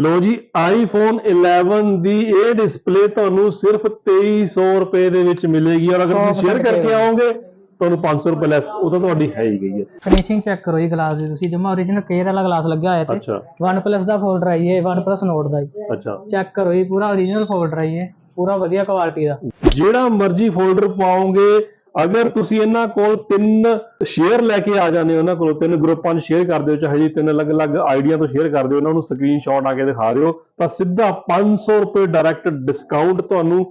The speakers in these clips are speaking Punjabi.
ਲੋ ਜੀ ਆਈਫੋਨ 11 ਦੀ ਇਹ ਡਿਸਪਲੇ ਤੁਹਾਨੂੰ ਸਿਰਫ 2300 ਰੁਪਏ ਦੇ ਵਿੱਚ ਮਿਲੇਗੀ ਔਰ ਅਗਰ ਤੁਸੀਂ 100% ਸ਼ੇਅਰ ਕਰਕੇ। ਆਓਗੇ ਤੁਹਾਨੂੰ 500 ਰੁਪਏ ਲੈਸ ਉਹ ਤਾਂ ਤੁਹਾਡੀ ਹੈ ਹੀ ਗਈ ਹੈ। ਫਿਨਿਸ਼ਿੰਗ ਚੈੱਕ ਕਰੋ ਜੀ ਗਲਾਸ ਦੀ ਤੁਸੀਂ ਜਮਾ origignal ਕੇਅਰ ਵਾਲਾ ਗਲਾਸ ਲੱਗਿਆ ਹੋਇਆ ਤੇ ਅੱਛਾ। OnePlus ਦਾ ਫੋਲਡਰ ਹੈ ਇਹ OnePlus Note ਦਾ ਜੀ। ਅੱਛਾ। ਚੈੱਕ ਕਰੋ ਜੀ ਪੂਰਾ origignal ਫੋਲਡਰ ਹੈ ਇਹ ਪੂਰਾ ਵਧੀਆ ਕੁਆਲਿਟੀ ਦਾ। ਜਿਹੜਾ ਮਰਜ਼ੀ ਫੋਲਡਰ ਪਾਓਗੇ ਅਗਰ ਤੁਸੀਂ ਇਹਨਾਂ ਕੋਲ ਤਿੰਨ ਸ਼ੇਅਰ ਲੈ ਕੇ ਆ ਜਾਂਦੇ ਹੋ ਉਹਨਾਂ ਕੋਲ ਤਿੰਨ ਗਰੁੱਪਾਂ 'ਚ ਸ਼ੇਅਰ ਕਰਦੇ ਹੋ ਚਾਹੇ ਜੀ ਤਿੰਨ ਅਲੱਗ-ਅਲੱਗ ਆਈਡੀਆ ਤੋਂ ਸ਼ੇਅਰ ਕਰਦੇ ਹੋ ਉਹਨਾਂ ਨੂੰ ਸਕਰੀਨਸ਼ਾਟ ਆ ਕੇ ਦਿਖਾ ਦਿਓ, ਤਾਂ ਸਿੱਧਾ 500 ਰੁਪਏ ਡਾਇਰੈਕਟ ਡਿਸਕਾਊਂਟ ਤੁਹਾਨੂੰ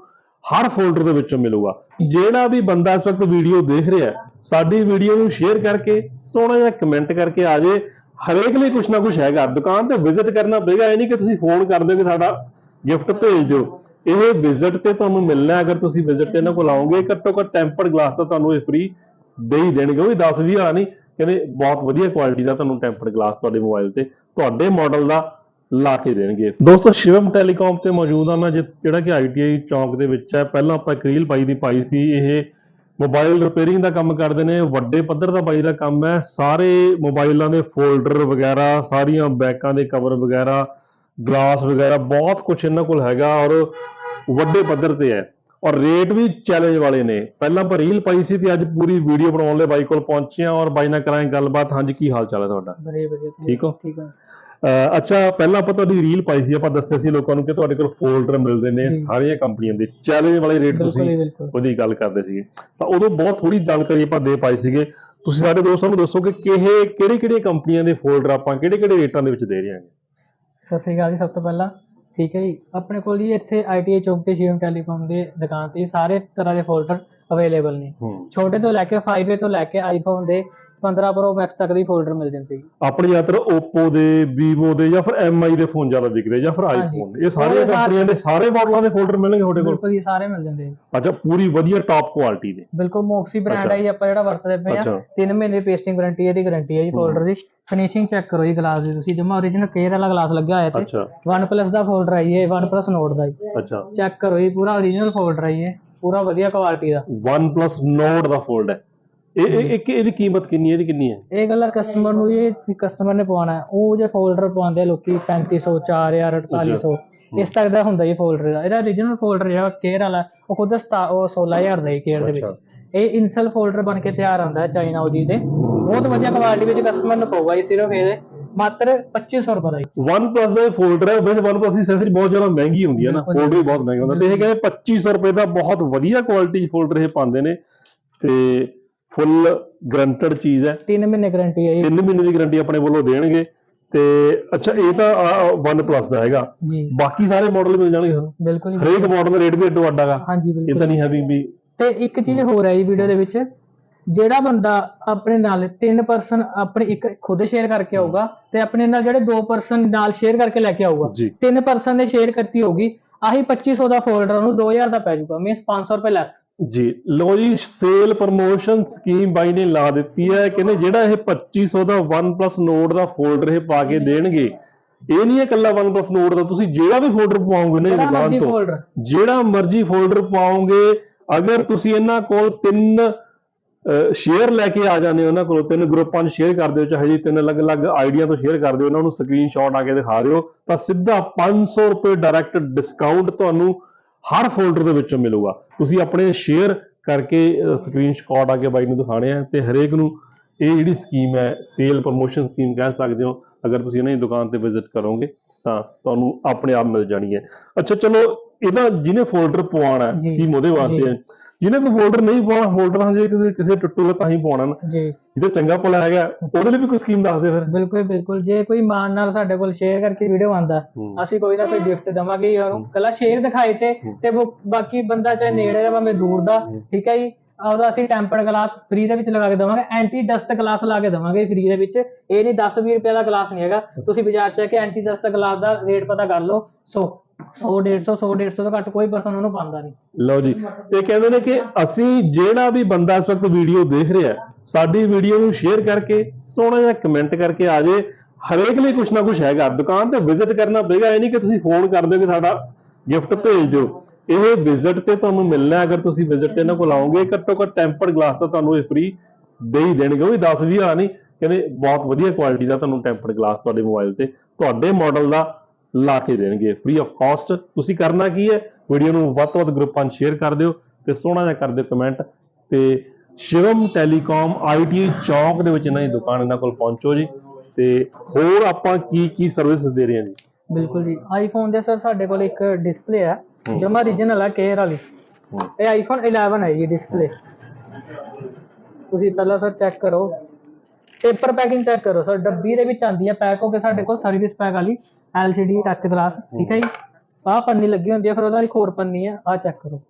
ਹਰ ਫੋਲਡਰ ਦੇ ਵਿੱਚੋਂ ਮਿਲੂਗਾ। ਜਿਹੜਾ ਵੀ ਬੰਦਾ ਇਸ ਵਕਤ ਵੀਡੀਓ ਦੇਖ ਰਿਹਾ ਸਾਡੀ ਵੀਡੀਓ ਨੂੰ ਸ਼ੇਅਰ ਕਰਕੇ, ਸੋਹਣਾ ਜਿਹਾ ਕਮੈਂਟ ਕਰਕੇ ਆ ਜੇ, ਹਰੇਕ ਲਈ ਕੁਛ ਨਾ ਕੁਛ ਹੈਗਾ। ਦੁਕਾਨ ਤੇ ਵਿਜ਼ਿਟ ਕਰਨਾ ਪਏਗਾ ਇਹ ਨਹੀਂ ਕਿ ਤੁਸੀਂ ਫੋਨ ਕਰ ਦਿਓ ਕਿ ਸਾਡਾ ਗਿਫਟ ਭੇਜ ਦਿਓ। ਇਹ ਵਿਜ਼ਿਟ ਤੇ ਤੁਹਾਨੂੰ ਮਿਲਣਾ ਅਗਰ ਤੁਸੀਂ ਵਿਜ਼ਿਟ ਤੇ ਇਹਨਾਂ ਕੋਲ ਆਓਗੇ, ਘੱਟੋ ਘੱਟ ਟੈਂਪਰਡ ਗਲਾਸ ਤਾਂ ਤੁਹਾਨੂੰ ਇਹ ਫ੍ਰੀ ਦੇ ਹੀ ਦੇਣਗੇ। ਉਹ ਵੀ 10 20 ਵਾਲਾ ਨਹੀਂ, ਕਹਿੰਦੇ ਬਹੁਤ ਵਧੀਆ ਕੁਆਲਿਟੀ ਦਾ ਤੁਹਾਨੂੰ ਟੈਂਪਰਡ ਗਲਾਸ ਤੁਹਾਡੇ ਮੋਬਾਈਲ ਤੇ ਤੁਹਾਡੇ ਮਾਡਲ ਦਾ ਲਾ ਕੇ ਦੇਣਗੇ। ਦੋਸਤੋ, ਸ਼ਿਵਮ ਟੈਲੀਕਾਮ ਤੇ ਮੌਜੂਦ ਆ। ਮੈਂ ਜਿ- ਜਿਹੜਾ ਕਿ ਆਈਟੀਆਈ ਚੌਂਕ ਦੇ ਵਿੱਚ ਹੈ। ਪਹਿਲਾਂ ਆਪਾਂ ਇੱਕ ਪਾਈ ਦੀ ਪਾਈ ਸੀ। ਇਹ ਮੋਬਾਈਲ ਰਿਪੇਅਰਿੰਗ ਦਾ ਕੰਮ ਕਰਦੇ ਨੇ। ਵੱਡੇ ਪੱਧਰ ਦਾ ਬਾਈ ਦਾ ਕੰਮ ਹੈ। ਸਾਰੇ ਮੋਬਾਈਲਾਂ ਦੇ ਫੋਲਡਰ ਵਗੈਰਾ, ਸਾਰੀਆਂ ਬੈਕਾਂ ਦੇ ਕਵਰ ਵਗੈਰਾ ਗਲਾਸ ਵਗੈਰਾ ਬਹੁਤ ਕੁਝ ਇਹਨਾਂ ਕੋਲ ਹੈਗਾ ਔਰ ਵੱਡੇ ਪੱਧਰ ਤੇ ਹੈ। ਔਰ ਰੇਟ ਵੀ ਚੈਲੰਜ ਵਾਲੇ ਨੇ। ਪਹਿਲਾਂ ਆਪਾਂ ਰੀਲ ਪਾਈ ਸੀ ਤੇ ਅੱਜ ਪੂਰੀ ਵੀਡੀਓ ਬਣਾਉਣ ਲਈ ਬਾਈ ਕੋਲ ਪਹੁੰਚੇ ਹਾਂ ਔਰ ਬਾਈ ਨਾਲ ਕਰਾਂਗੇ ਗੱਲਬਾਤ। ਹਾਂਜੀ ਕੀ ਹਾਲ ਚਾਲ ਹੈ ਤੁਹਾਡਾ? ਬੜੇ ਵਧੀਆ ਠੀਕ ਹੋ? ਠੀਕ ਹੈ? ਅੱਛਾ ਪਹਿਲਾਂ ਆਪਾਂ ਤੁਹਾਡੀ ਰੀਲ ਪਾਈ ਸੀ ਆਪਾਂ ਦੱਸਿਆ ਸੀ ਲੋਕਾਂ ਨੂੰ ਕਿ ਤੁਹਾਡੇ ਕੋਲ ਫੋਲਡਰ ਮਿਲਦੇ ਨੇ। ਸਾਰੀਆਂ ਕੰਪਨੀਆਂ ਦੇ। ਚੈਲੰਜ ਵਾਲੇ ਰੇਟ ਤੁਸੀਂ ਉਹਦੀ ਗੱਲ ਕਰਦੇ ਸੀਗੇ। ਤਾਂ ਉਦੋਂ ਬਹੁਤ ਥੋੜੀ ਜਾਣਕਾਰੀ ਆਪਾਂ ਦੇ ਪਾਈ ਸੀਗੇ। ਤੁਸੀਂ ਸਾਡੇ ਦੋਸਤਾਂ ਨੂੰ ਦੱਸੋ ਕਿ ਕਿਹੇ ਕਿਹੜੇ ਕਿਹੜੇ ਕੰਪਨੀਆਂ ਦੇ ਫੋਲਡਰ ਆਪਾਂ ਕਿਹੜੇ ਕਿਹੜੇ ਰੇਟਾਂ ਦੇ ਵਿੱਚ ਦੇ ਰਹੇ ਹਾਂ ਸਤਿ ਸ਼੍ਰੀ ਅਕਾਲ ਜੀ ਸਭ ਤੋਂ ਪਹਿਲਾਂ। ਠੀਕ ਹੈ ਜੀ। ਆਪਣੇ ਕੋਲ ਜੀ ਇੱਥੇ ਆਈਟੀਆਈ ਚੌਂਕ ਤੇ ਸ਼ਿਵਮ ਟੈਲੀਕਾਮ ਦੇ ਦੁਕਾਨ ਤੇ ਸਾਰੇ ਤਰ੍ਹਾਂ ਦੇ ਫੋਲਡਰ ਅਵੇਲੇਬਲ ਨੇ। ਛੋਟੇ ਤੋਂ ਲੈ ਕੇ 5A ਤੋਂ ਲੈ ਕੇ ਆਈਫੋਨ ਦੇ 15 Pro Max ਤੱਕ ਦੀ ਫੋਲਡਰ ਮਿਲ ਜਾਂਦੇ ਜੀ ਆਪਣੇ ਜ਼ਿਆਦਾਤਰ Oppo ਦੇ Vivo ਦੇ ਜਾਂ ਫਿਰ MI ਦੇ ਫੋਨ ਜ਼ਿਆਦਾ ਵਿਕਦੇ ਜਾਂ ਫਿਰ iPhone ਇਹ ਸਾਰੇ- ਕੰਪਨੀਆਂ ਦੇ ਸਾਰੇ ਮਾਡਲਾਂ ਦੇ ਫੋਲਡਰ ਮਿਲਣਗੇ ਤੁਹਾਡੇ ਕੋਲ? ਬਿਲਕੁਲ ਜੀ ਸਾਰੇ ਮਿਲ ਜਾਂਦੇ ਜੀ। ਅੱਛਾ ਪੂਰੀ ਵਧੀਆ ਟਾਪ ਕੁਆਲਿਟੀ ਦੇ। ਬਿਲਕੁਲ ਮੋਕਸੀ ਬ੍ਰਾਂਡ। ਹੈ ਜੀ ਆਪਾਂ ਜਿਹੜਾ ਵਰਤਦੇ ਪਏ ਆ। ਅੱਛਾ। 3 ਮਹੀਨੇ ਪੇਸਟਿੰਗ ਗਾਰੰਟੀ ਇਹਦੀ ਗਾਰੰਟੀ ਹੈ ਜੀ ਫੋਲਡਰ ਦੀ। ਫਿਨਿਸ਼ਿੰਗ ਚੈੱਕ ਕਰੋ ਜੀ ਗਲਾਸ ਦੀ ਤੁਸੀਂ ਜਮਾ origignal ਕੇਅਰ ਵਾਲਾ ਗਲਾਸ ਲੱਗਿਆ ਹੋਇਆ ਤੇ ਅੱਛਾ। OnePlus ਦਾ ਫੋਲਡਰ ਹੈ ਇਹ OnePlus Note ਦਾ ਜੀ। ਅੱਛਾ। ਚੈੱਕ ਕਰੋ ਜੀ ਪੂਰਾ origignal ਫੋਲਡਰ ਹੈ ਇਹ। ਪੂਰਾ ਵਧੀਆ ਕੁਆਲਿਟੀ ਦਾ। OnePlus Nord ਦਾ ਫੋਲਡ ਹੈ ਇਹ ਇਹ ਇੱਕ ਇਹਦੀ ਕੀਮਤ ਕਿੰਨੀ ਹੈ? ਇਹਦੀ ਕਿੰਨੀ ਹੈ? ਇਹ ਗੱਲ ਕਸਟਮਰ ਨੂੰ ਇਹ ਕਸਟਮਰ ਨੇ ਪਵਾਉਣਾ ਹੈ। ਉਹ ਜੇ ਫੋਲਡਰ ਪਵਾਉਂਦੇ ਆ ਲੋਕੀ 3500 4000 4800 ਇਸ ਤੱਕ ਦਾ ਹੁੰਦਾ ਜੀ ਫੋਲਡਰ ਦਾ। ਇਹਦਾ origignal ਫੋਲਡਰ ਜਿਹੜਾ ਕੇਅਰ ਵਾਲਾ ਉਹ ਖੁਦ ਸਤਾ- ਉਹ 16000 ਦਾ ਹੀ ਕੇਅਰ ਦੇ। ਵਿੱਚ। ਇਹ ਇਨਸਲ ਫੋਲਡਰ ਬਣ ਕੇ ਤਿਆਰ ਆਉਂਦਾ ਹੈ ਚਾਈਨਾ ਉਹਦੀ ਤੇ। ਬਹੁਤ ਵਧੀਆ ਕੁਆਲਿਟੀ ਵਿੱਚ ਕਸਟਮਰ ਨੂੰ ਪਊਗਾ ਜੀ ਸਿਰਫ ਇਹਦੇ ਮਾਤਰ 2500 ਰੁਪਏ ਦਾ ਜੀ। OnePlus ਦਾ ਇਹ ਫੋਲਡਰ ਹੈ ਵੈਸੇ OnePlus ਦੀ ਐਕਸੈਸਰੀ ਬਹੁਤ ਜ਼ਿਆਦਾ ਮਹਿੰਗੀ ਹੁੰਦੀ ਹੈ ਨਾ। ਬਿਲਕੁਲ। ਫੋਲਡਰ ਵੀ ਬਹੁਤ ਮਹਿੰਗਾ ਹੁੰਦਾ ਤੇ ਇਹ ਕਹਿੰਦੇ 2500 ਰੁਪਏ ਦਾ ਬਹੁਤ ਵਧੀਆ ਕੁਆਲਿਟੀ ਫੋਲਡਰ ਇਹ ਪਾਉਂਦੇ ਨੇ। ਤੇ ਫੁੱਲ ਗਰੰਟਡ ਚੀਜ਼ ਹੈ। 3 ਮਹੀਨੇ ਗਾਰੰਟੀ ਹੈ ਜੀ 3 ਮਹੀਨੇ ਦੀ ਗਾਰੰਟੀ ਆਪਣੇ ਵੱਲੋਂ ਦੇਣਗੇ। ਤੇ ਅੱਛਾ ਇਹ ਤਾਂ ਆਹ OnePlus ਦਾ ਹੈਗਾ। ਜੀ। ਬਾਕੀ ਸਾਰੇ ਮਾਡਲ ਮਿਲ ਜਾਣਗੇ ਤੁਹਾਨੂੰ। ਬਿਲਕੁਲ ਜੀ। ਹਰੇਕ ਮਾਡਲ ਦਾ ਰੇਟ ਵੀ ਅੱਡੋ ਅੱਡ ਹੈਗਾ। ਹਾਂਜੀ ਇਹ ਬਿਲਕੁਲ ਤਾਂ ਨਹੀਂ ਹੈ ਵੀ ਵੀ ਤੇ ਇੱਕ ਚੀਜ਼ ਹੋਰ ਹੈ ਜੀ ਵੀਡੀਓ ਦੇ ਵਿੱਚ। ਜਿਹੜਾ ਬੰਦਾ ਆਪਣੇ ਨਾਲ ਤਿੰਨ ਪਰਸਨ ਆਪਣੇ ਇੱਕ ਖੁਦ ਸ਼ੇਅਰ ਕਰਕੇ ਆਊਗਾ ਤੇ ਆਪਣੇ ਨਾਲ ਜਿਹੜੇ ਦੋ ਪਰਸਨ ਨਾਲ ਸ਼ੇਅਰ ਕਰਕੇ ਲੈ ਕੇ ਆਊਗਾ। ਜੀ। ਤਿੰਨ ਪਰਸਨ ਨੇ ਸ਼ੇਅਰ ਕੀਤੀ ਹੋਗੀ ਆਹੀ 2500 ਦਾ ਫੋਲਡਰ ਉਹਨੂੰ 2000 ਦਾ ਪੈ ਜਾਊਗਾ। ਮੀਨਸ 500 ਰੁਪਏ ਲੈਸ ਜੀ ਲੋ ਜੀ ਸੇਲ ਪ੍ਰਮੋਸ਼ਨ ਸਕੀਮ ਬਾਈ ਨੇ ਲਾ ਦਿੱਤੀ ਹੈ। ਕਹਿੰਦੇ ਜਿਹੜਾ ਇਹ 2500 ਦਾ OnePlus Nord ਦਾ ਫੋਲਡਰ ਇਹ ਪਾ ਕੇ ਦੇਣਗੇ ਇਹ ਨਹੀਂ ਹੈ ਇਕੱਲਾ OnePlus Nord ਦਾ ਤੁਸੀਂ ਜਿਹੜਾ ਵੀ ਫੋਲਡਰ ਪਾਓਗੇ ਨਾ ਦੁਕਾਨ ਤੋਂ ਜਿਹੜਾ ਮਰਜ਼ੀ ਫੋਲਡਰ ਪਾਓਗੇ ਅਗਰ ਤੁਸੀਂ ਇਹਨਾਂ ਕੋਲ ਤਿੰਨ ਸ਼ੇਅਰ ਲੈ ਕੇ ਆ ਜਾਂਦੇ ਹੋ ਉਹਨਾਂ ਕੋਲ ਤਿੰਨ ਗਰੁੱਪਾਂ 'ਚ ਸ਼ੇਅਰ ਕਰਦੇ ਹੋ ਚਾਹੇ ਜੀ ਤਿੰਨ ਅਲੱਗ-ਅਲੱਗ ਆਈਡੀਆ ਤੋਂ ਸ਼ੇਅਰ ਕਰਦੇ ਹੋ ਉਹਨਾਂ ਨੂੰ ਸਕਰੀਨਸ਼ਾਟ ਆ ਕੇ ਦਿਖਾ ਦਿਓ ਤਾਂ ਸਿੱਧਾ 500 ਰੁਪਏ ਡਾਇਰੈਕਟ ਡਿਸਕਾਊਂਟ ਤੁਹਾਨੂੰ ਹਰ ਫੋਲਡਰ ਦੇ ਵਿੱਚੋਂ ਮਿਲੂਗਾ। ਤੁਸੀਂ ਆਪਣੇ ਸ਼ੇਅਰ ਕਰਕੇ ਸਕਰੀਨਸ਼ਾਟ ਆ ਕੇ ਬਾਈ ਨੂੰ ਦਿਖਾਣੇ ਆ ਤੇ ਹਰੇਕ ਨੂੰ ਇਹ ਜਿਹੜੀ ਸਕੀਮ ਹੈ ਸੇਲ ਪ੍ਰੋਮੋਸ਼ਨ ਸਕੀਮ ਕਹਿ ਸਕਦੇ ਹੋ ਅਗਰ ਤੁਸੀਂ ਇਹਨਾਂ ਦੀ ਦੁਕਾਨ ਤੇ ਵਿਜ਼ਿਟ ਕਰੋਗੇ ਤਾਂ ਤੁਹਾਨੂੰ ਆਪਣੇ ਆਪ ਮਿਲ ਜਾਣੀ ਹੈ। ਅੱਛਾ ਚਲੋ ਇਹਦਾ ਜਿਹਨੇ ਫੋਲਡਰ ਪਵਾਉਣਾ ਸਕੀਮ ਉਹਦੇ ਵਾਸਤੇ। ਹੈ। ਜਿਹਨੇ ਕੋਈ ਫੋਲਡਰ ਨਹੀਂ ਪਵਾਉਣਾ ਫੋਲਡਰ ਹਜੇ ਕਿਸੇ ਕਿਸੇ ਟੁੱਟੂਗਾ ਤਾਂ ਹੀ ਪਵਾਉਣਾ ਨਾ। ਜੀ। ਜਿਹਦਾ ਚੰਗਾ ਭਲਾ ਹੈਗਾ ਉਹਦੇ ਲਈ ਵੀ ਕੋਈ ਸਕੀਮ ਦੱਸ ਦੇ ਫਿਰ। ਬਿਲਕੁਲ ਬਿਲਕੁਲ। ਜੇ ਕੋਈ ਮਾਨ ਨਾਲ ਸਾਡੇ ਕੋਲ ਸ਼ੇਅਰ ਕਰਕੇ ਵੀਡੀਓ ਆਂਦਾ। ਅਸੀਂ ਕੋਈ ਨਾ ਕੋਈ ਗਿਫਟ ਦਵਾਂਗੇ ਉਹਨੂੰ। ਕੱਲਾ ਸ਼ੇਅਰ ਦਿਖਾਏ ਤੇ ਤੇ ਉਹ ਬਾਕੀ ਬੰਦਾ ਚਾਹੇ ਨੇੜੇ ਦਾ ਭਾਵੇਂ ਦੂਰ ਦਾ ਠੀਕ ਹੈ ਜੀ? ਉਹਦਾ ਅਸੀਂ ਟੈਂਪਰਡ ਗਲਾਸ ਫ੍ਰੀ ਦੇ ਵਿੱਚ ਲਗਾ ਕੇ ਦਵਾਂਗੇ। ਐਂਟੀ ਡਸਟ ਗਲਾਸ ਲਾ ਕੇ ਦਵਾਂਗੇ ਫ੍ਰੀ ਦੇ ਵਿੱਚ। ਇਹ ਨਹੀਂ 10 20 ਰੁਪਏ ਦਾ ਗਲਾਸ ਨਹੀਂ ਹੈਗਾ। ਤੁਸੀਂ ਬਾਜ਼ਾਰ ਚ ਜਾ ਕੇ ਐਂਟੀ ਡਸਟ ਗਲਾਸ ਦਾ ਰੇਟ ਪਤਾ ਕਰ ਲਓ। 100 100 150 100 150 ਤੋਂ ਘੱਟ ਕੋਈ ਪਰਸਨ ਉਹਨੂੰ ਪਾਉਂਦਾ ਨਹੀਂ। ਲਓ ਜੀ, ਇਹ ਕਹਿੰਦੇ ਨੇ ਕਿ ਅਸੀਂ ਜਿਹੜਾ ਵੀ ਬੰਦਾ ਇਸ ਵਕਤ ਵੀਡੀਓ ਦੇਖ ਰਿਹਾ, ਸਾਡੀ ਵੀਡੀਓ ਨੂੰ ਸ਼ੇਅਰ ਕਰਕੇ, ਸੋਹਣਾ ਜਿਹਾ ਕਮੈਂਟ ਕਰਕੇ ਆ ਜੇ। ਹਰੇਕ ਲਈ ਕੁਛ ਨਾ ਕੁਛ ਹੈਗਾ। ਦੁਕਾਨ ਤੇ ਵਿਜ਼ਿਟ ਕਰਨਾ ਪਏਗਾ ਇਹ ਨਹੀਂ ਕਿ ਤੁਸੀਂ ਫੋਨ ਕਰ ਦਿਓ ਕਿ ਸਾਡਾ ਗਿਫਟ ਭੇਜ ਦਿਓ। ਇਹ ਵਿਜ਼ਿਟ ਤੇ ਤੁਹਾਨੂੰ ਮਿਲਣਾ ਅਗਰ ਤੁਸੀਂ ਵਿਜ਼ਿਟ ਤੇ ਇਹਨਾਂ ਕੋਲ ਆਓਗੇ ਘੱਟੋ ਘੱਟ ਟੈਂਪਰਡ ਗਲਾਸ ਤਾਂ ਤੁਹਾਨੂੰ ਇਹ ਫ੍ਰੀ ਦੇ ਹੀ ਦੇਣਗੇ। ਉਹ ਵੀ 10 20 ਵਾਲਾ ਨਹੀਂ, ਕਹਿੰਦੇ ਬਹੁਤ ਵਧੀਆ ਕੁਆਲਿਟੀ ਦਾ ਤੁਹਾਨੂੰ ਟੈਂਪਰਡ ਗਲਾਸ ਤੁਹਾਡੇ ਮੋਬਾਈਲ ਤੇ। ਤੁਹਾਡੇ ਮਾਡਲ ਦਾ ਲਾ ਕੇ ਦੇਣਗੇ। ਫ੍ਰੀ ਆਫ ਕਾਸਟ ਤੁਸੀਂ ਕਰਨਾ ਕੀ ਹੈ? ਵੀਡੀਓ ਨੂੰ ਵੱਧ ਤੋਂ ਵੱਧ ਗਰੁੱਪਾਂ 'ਚ ਸ਼ੇਅਰ ਕਰ ਦਿਓ ਤੇ ਸੋਹਣਾ ਜਿਹਾ ਕਰ ਦਿਓ ਕਮੈਂਟ ਤੇ ਸ਼ਿਵਮ ਟੈਲੀਕਾਮ ਆਈਟੀ ਚੌਂਕ ਦੇ ਵਿੱਚ ਇਹਨਾਂ ਦੀ ਦੁਕਾਨ ਇਹਨਾਂ ਕੋਲ ਪਹੁੰਚੋ ਜੀ। ਤੇ ਹੋਰ ਆਪਾਂ ਕੀ ਕੀ ਸਰਵਿਸ ਦੇ ਰਹੇ ਹਾਂ ਜੀ? ਬਿਲਕੁਲ ਜੀ। ਆਈਫੋਨ ਦੇ ਸਰ ਸਾਡੇ ਕੋਲ ਇੱਕ ਡਿਸਪਲੇ ਹੈ। ਜਮਾ origignal ਹੈ ਕੇਅਰ ਵਾਲੀ। ਇਹ ਆਈਫੋਨ 11 ਹੈ ਜੀ ਡਿਸਪਲੇ ਤੁਸੀਂ ਪਹਿਲਾਂ ਸਰ ਚੈੱਕ ਕਰੋ। ਪੇਪਰ ਪੈਕਿੰਗ ਚੈੱਕ ਕਰੋ ਸਰ। ਡੱਬੀ ਦੇ ਵਿੱਚ ਆਂਦੀ ਹੈ ਪੈਕ ਹੋ ਕੇ ਸਾਡੇ ਕੋਲ ਸਰਵਿਸ ਪੈਕ ਵਾਲੀ। LCD ਟੱਚ ਗਲਾਸ ਠੀਕ ਹੈ ਜੀ? ਆਹ ਪੰਨੀ ਲੱਗੀ ਹੁੰਦੀ ਹੈ ਫਿਰ ਉਹਦਾ ਇੱਕ ਹੋਰ ਪੰਨੀ ਹੈ ਆਹ ਚੈੱਕ ਕਰੋ।